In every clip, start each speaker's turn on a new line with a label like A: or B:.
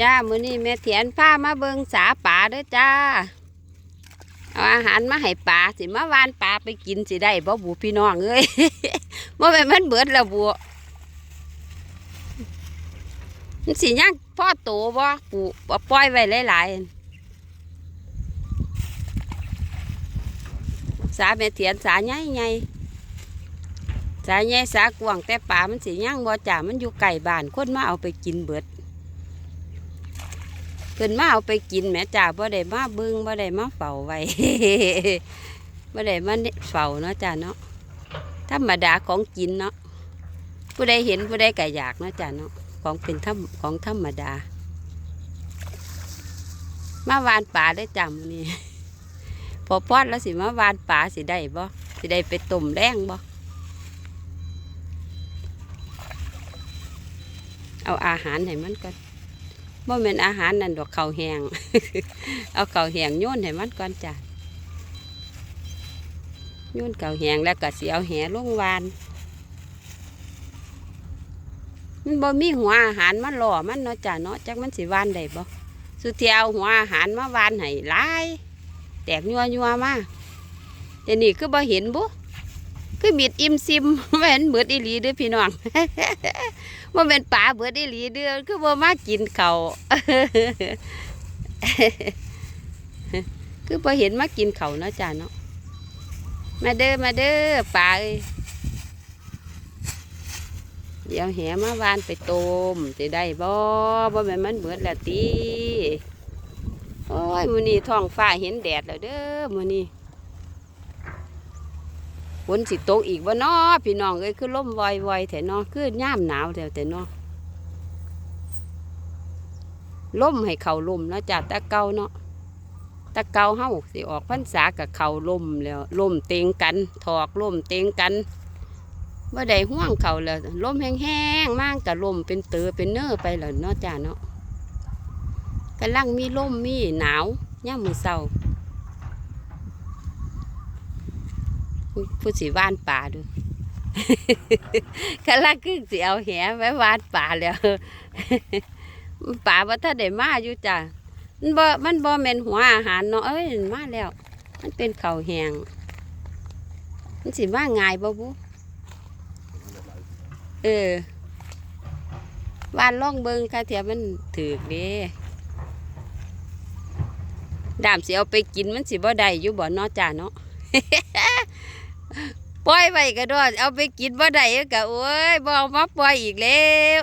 A: จ้ามื้อนี้แม่เถียนพามาเบิงสาป่าเด้อจ้า เอาอาหารมาให้ปลาสิมาวานปลาไปกินสิได้บ่บูพี่น้องเอ้ยบ่แม่นมันเบิดแล้วบัวมันสิยังพ่อโตบ่ปูบ่ปล่อยไว้หลายๆสาแม่เถียนสาใหญ่ๆสาใหญ่สากว้างแต่ปลามันสิยังบ่จ้ามันอยู่ไกลบ้านคนมาเอาไปกินเบิด เพิ่นมาเอาไปกินแม่จ่าบ่ได้มาเบิ่งบ่ได้มาเฝ้าไว้บ่ได้มาเฝ้าเนาะจ้าเนาะธรรมดาของกินเนาะผู้ใดเห็นผู้ใดก็อยากเนาะจ้าเนาะของเป็นธรรมของธรรมดา มาวานป่าได้จ้ามื้อนี้พอพอดแล้วสิมาวานป่าสิได้บ่สิได้ไปต้มแรงบ่เอาอาหารให้มันก่อน บ่แม่นอาหารนั่นดอกข้าวแหงเอาข้าวแหงโยนให้มันก่อนจ้ะโยนข้าวแหงแล้วก็เสิเอาแหลงวานมันบ่มีหัวอาหารมาล่อมันเนาะจ้ะเนาะจักมันสิวานได้บ่สุเทียเอาหัวอาหารมาวานให้หลาย แตกยัวยัวมาแต่นี่คือบ่เห็นบุ คือบิดอิ่มซิมแม่นเบิดอีหลีเด้อพี่น้องว่าเป็นป่าเบิดอีหลีเดือคือบ่มากินเขาคือพอเห็นมากินเขาเนาะจ้าเนาะมาเด้อมาเด้อป่าเอ้ยเดี๋ยวแหมาวานไปต้มจะได้บ่บ่แม่นมันเบิดแล้วติโอ้ยมื้อนี้ท้องฟ้าเห็นแดดแล้วเด้อมื้อนี้ ฝนสิตกอีกบ่น้อพี่น้องเอ้ยคือลมวอยๆแท้เนาะคือย่ามหนาวแล้วแต่เนาะล่มให้เขาลมเนาะจ้ะแตะเกาเนาะตะเกาเฮาสิออกพรรษากับเขาล่มแล้วล่มเต็งกัน ถอกล่มเต็งกันว่าได้ห่วงเขาแล้วล่มแห้งๆมากกับล่มเป็นเตือเป็นเนื้อไปแล้วเนาะจ้าเนาะกำลังมีล่มมีหนาวย่ามมือเศร้า ผู้สิว่านป่าดูกำลังคือสิเอาแหไว้วานป่าแล้วป่าว่าถ้าได้มาอยู่จ้ามันบ่มันบ่แม่นหัวอาหารเนาะเอ้ยมาแล้ว มันเป็นเข้าแหงมันสิมาง่ายบ่บุเออวานล่องเบิงค่ะเทียมันถือกเด้ดามสิเอาไปกินมันสิบ่ได้อยู่บ่นาะจ้าเนาะ ปล่อยไว้ก็ดอเอาไปกินบ่ได้ก็โอ้ยบ่เอามาปล่อยอีกแล้ว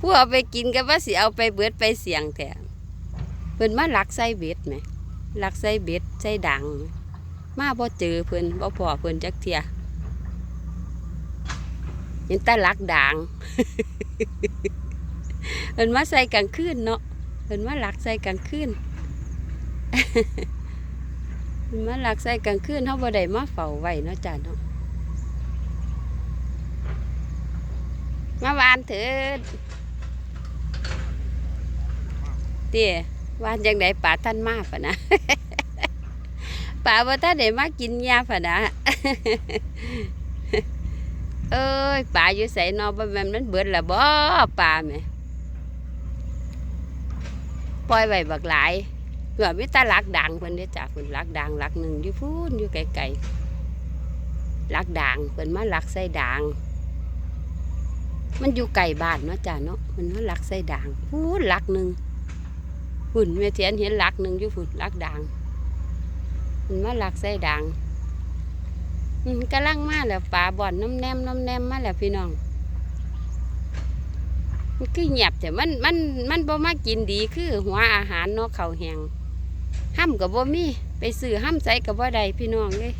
A: ผู้เอาไปกินก็ว่าสิเอาไปเบิดไปเสียงแท้เพิ่นมาลักใส่เบ็ดไหมลักใส่เบ็ดใส่ดัง มาบ่เจอเพิ่นบ่พอเพิ่นจักเที่ยเห็นแต่ลักด่างเพิ่นมาใส่กลางคืนเนาะเพิ่นมาลักใส่กลางคืน เพิ่นมาลักใส่กลางคืนเฮาบ่ได้มาเฝ้าไว้เนาะจ้ะเนาะมาวานเถิดเตี้ยวานจังไดป่าท่านมาปะนะป่าว่าท่านได้มากินยาปะนะเอ้ยป่าอยู่ใส่นอบ่แม่นมันเบิดละบ่ป่าแหม่ปล่อยไว้บักหลาย เพื่อมีแตาลักดังเพิ่นเด้อจ้ะเพิ่นลักดังลักหนึ่งอยู่พูนอยู่ไกลๆลักด่างเพิ่นมาลักใส่ด่างมันอยู่ไกลบ้านเนาะจ้ะเนาะมันมาลักใส่ด่างพูนลักหนึ่งฝุ่นแม่เทียนเห็นลักหนึ่งอยู่ฝุ่นลักด่างมันมาลักใส่ด่างอืมกำลังมาแล้วป่าบ่อนน้ำแนมน้ำแนมมาแล้วพี่น้องมันคือเงียบแต่มันมันมันบ่มากินดีคือหัวอาหารเนาะเขาแหง ห้ำกับบ่มีไปซื้อห้ำใส่กับบ่ได้พี่น้องเลย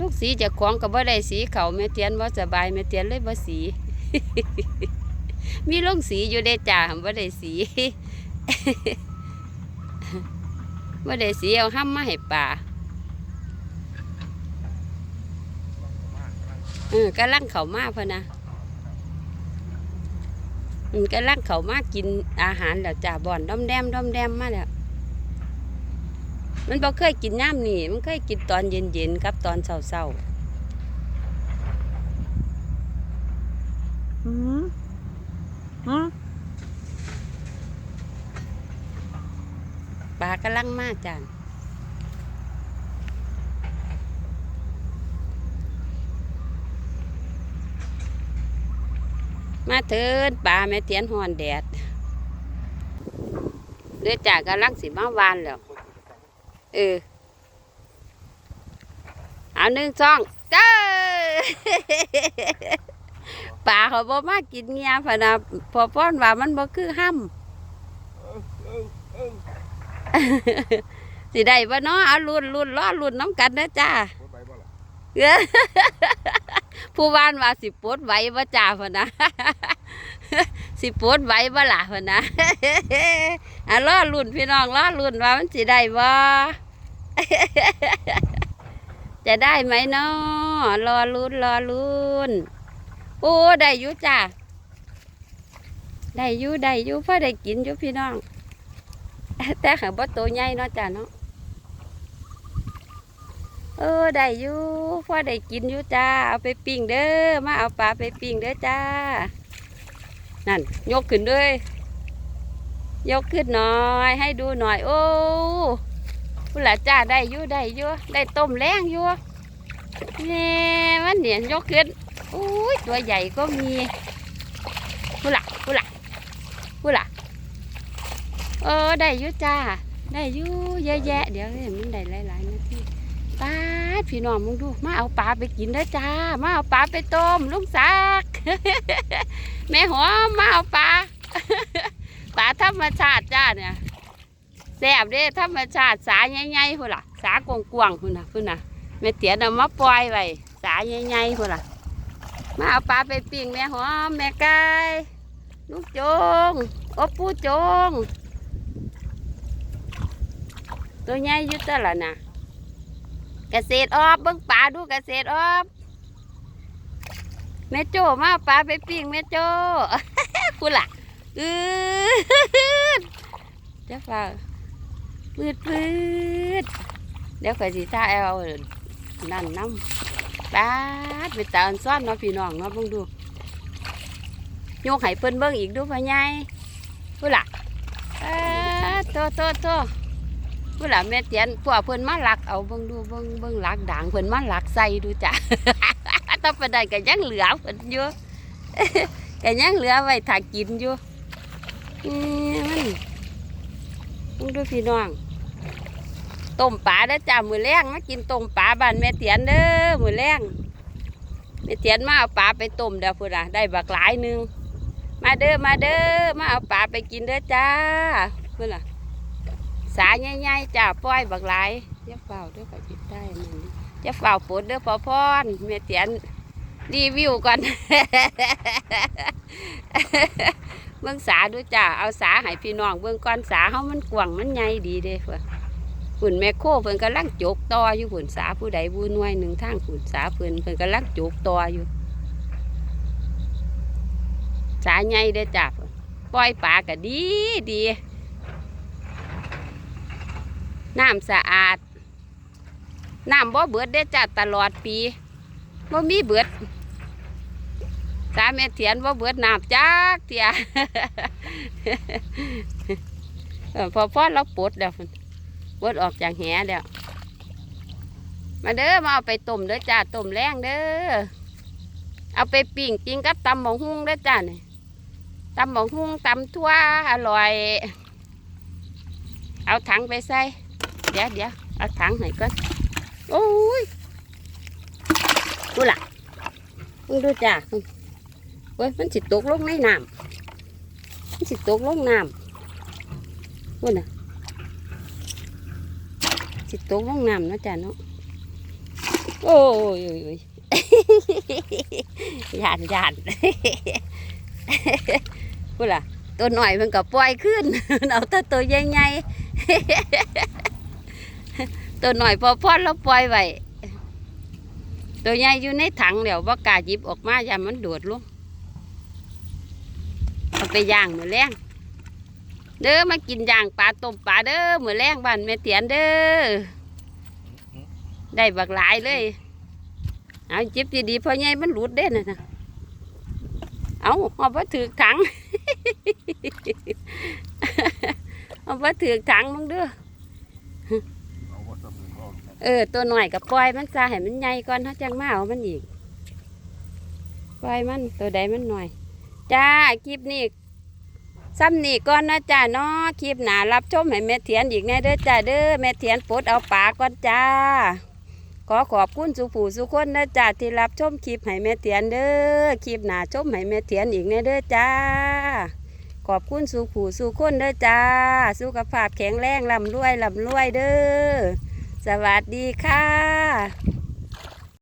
A: ลูกสีจะของกับบ่ได้สีเขาแม่เทียนบ่สบายแม่เทียนเลยบ่สี มีลงสีอยู่เด้จ้าบ่ได้สีบ่ได้สีเอาห้ำมาให้ป่าเออกำลังเขามาพะนะ มันก็าลังเขามากินอาหารแล้วจ่าบ่อนด้อมแดมด้อมแดมมาแล้วมันบ่เคยกินน้ำนี่ มันเคยกินตอนเย็นเย็นครับตอนเศร้าๆอืมอืมปลากระลังมากจาน มาเถินป่าแม่เตียนหอนแดดเด้อจากำลังสิมาวานแล้ว เออ เอาหนึ่งสองเจ้าป่าเขาบ่มากินเงียพนะพอป้อนว่ามันบ่คือห้ำสิได้บ่เนาะเอารุ่นรุ่นล้อรุ่นน้ำกันนะจ้า ผู้บ้านว่าสิปดไว้บ่จ้าพนะสิปดไว้บ่ล่ะพนะอะล้อรุ่นพี่น้องล้อรุ่นว่ามันสิได้บ่จะได้ไหมเนาะรอลุ้นรอลุ้นโอ้ได้อยู่จ้าได้อยู่ได้อยู่พอได้กินอยู่พี่น้องแต่ขังบ่ตัวใหญ่เนาะจ้าเนาะ เออได้อยู่พอได้กินอยู่จ้าเอาไปปิ้งเด้อมาเอาปลาไปปิ้งเด้อจ้า นั่น ยกขึ้นด้วย ยกขึ้นหน่อยให้ดูหน่อย โอ้พุ่นละจ้าได้อยู่ได้อยู่ได้ต้มแรงอยู่เนี่ยมันเนี่ยยกขึ้นโอ้ยตัวใหญ่ก็มีพุ่นละพุ่นละพุ่นละเออได้อยู่จ้าได้อยู่เยอะแยะ เดี๋ยวเห็นมันได้หลายๆนาที ปลาพี่น้องมึงดูมาเอาปลาไปกินเด้อจ้ามาเอาปลาไปต้มลุงซัก แม่หัวมาเอาปลาปลาธรรมชาติจ้าเนี่ยแซ่บเด้ธรรมชาติสาใหญ่ๆพุ่นล่ะ สากวางๆพุ่นน่ะพุ่นน่ะแม่เตี๋ยนเอามาปล่อยไว้สาใหญ่ๆพุ่นล่ะ มาเอาปลาไปปิ้งแม่หอมแม่ไก่ลูกจงโอปูจง ตัวใหญ่ยุตละนะ เกษตรออบเบิ่งปลาดูเกษตรออบแม่โจมาปลาไปปิ้งแม่โจกูล่ะอือจะฟังปืดปืดเดี๋ยวข่อยสิท่าเอานั่นน้ำปลาไปตาอันซ่อนเนาะพี่น้องเนาะเบิ่งดูโยกให้เพิ่นเบิ่งอีกดูพ่อใหญ่กูล่ะเออโตโตโต เวลาแม่เตียนพวกเพิ่นมาลักเอาเบิ่งดูเบิ่งเบิ่งลักด่างเพิ่นมาลักใส่ดูจ้ะต้องไปได้ก็ยังเหลือเพิ่นอยู่ก็ยังเหลือไว้ถ้ากินอยู่มันเบิ่งดูพี่น้องต้มปลาเด้อจ้ามือแรงมากินต้มปลาบ้านแม่เตียนเด้อมือแรงแม่เตียนมาเอาปลาไปต้มเด้อพุ่นน่ะได้บักหลายหนึงมาเด้อมาเด้อมาเอาปลาไปกินเด้อจ้าเพิ่นน่ะ สาใหญ่ๆจ้าป้อยบักหลายเจ้าเฝ้าด้อก็จิตได้มันเจ้าเฝ้าปวดเด้อพอพรแม่เตียนรีวิวก่อนเบิ่งสาดูจ้าเอาสาให้พี่น้องเบิ่งก่อนสาเฮามันกว้างมันใหญ่ดีเด้เพิ่นหุ่นแม่โคเพิ่นกำลังจกต่ออยู่หุ่นสาผู้ใดผู้น่วยหนึ่งทางหุ่นสาเพิ่นเพิ่นกำลังจกต่ออยู่ สาใหญ่เด้จ้าปล่อยปลาก็ดีดี น้ำสะอาดน้ำบ่เบิดได้จัดตลอดปีบ่มีเบิดสามแม่เถียนบ่เบิดน้ำจักเถียเออพอพอเราปลดแล้วพุ่นปลดออกจากแหแล้วมาเด้อมาเอาไปต้มเด้อจ้าต้มแรงเด้อเอาไปปิ้งกินกับตำหมองหุ้งเด้อจ้าเนี่ยตำหมองหุ้งตำทั่วอร่อย เอาถังไปใส่ ดี๋ยวเดี๋ยวเอาถังให้ก่อนโอ้ยกูล่ะมึงดูจ้าเว้ยมันสิตกลงในน้ำมันสิตกลงน้ำกูน่ะสิตกลงน้ำนะจ้าเนาะโอ้ยโอ้ยยานยานกูล่ะตัวหน่อยมันก็ปล่อยขึ้นเอาแต่ตัวใหญ่ๆ ตัวหน่อยพอพอดแล้วปล่อยไว้ตัวใหญ่อยู่ในถังเดี๋ยวว่ากาหยิบออกมาอย่ามันโดดลงเอาไปย่างมือแรงเด้อมากินย่างปลาต้มปลาเด้อมือแรงบ้านแม่เตียนเด้อได้บักหลายเลยเอาจิบดีๆพอใหญ่มันหลุดเด้น่ะนะเอาเอาไปถือถังเอาไปถือถังมึงเด้อ เออ ตัวหน่อยกับปล่อยมันซาให้มันใหญ่ก่อนเขาจังมาเอามันอีก ปล่อยมันตัวใดมันหน่อย จ้าคลิปนี้ซ้ำนี่ก่อนนะจ้าเนาะคลิปหนารับชมให้แม่เถียนอีกแน่เด้อจ้าเด้อแม่เถียนปลดเอาปากก่อนจ้า ขอขอบคุณสุผู้สุคนนะจ้าที่รับชมคลิปให้แม่เถียนเด้อคลิปหนาชมให้แม่เถียนอีกแน่เด้อจ้า ขอบคุณสุผู้สุคนเด้อจ้า สุขภาพแข็งแรงลำรวยลำรวยเด้อ สวัสดีค่ะ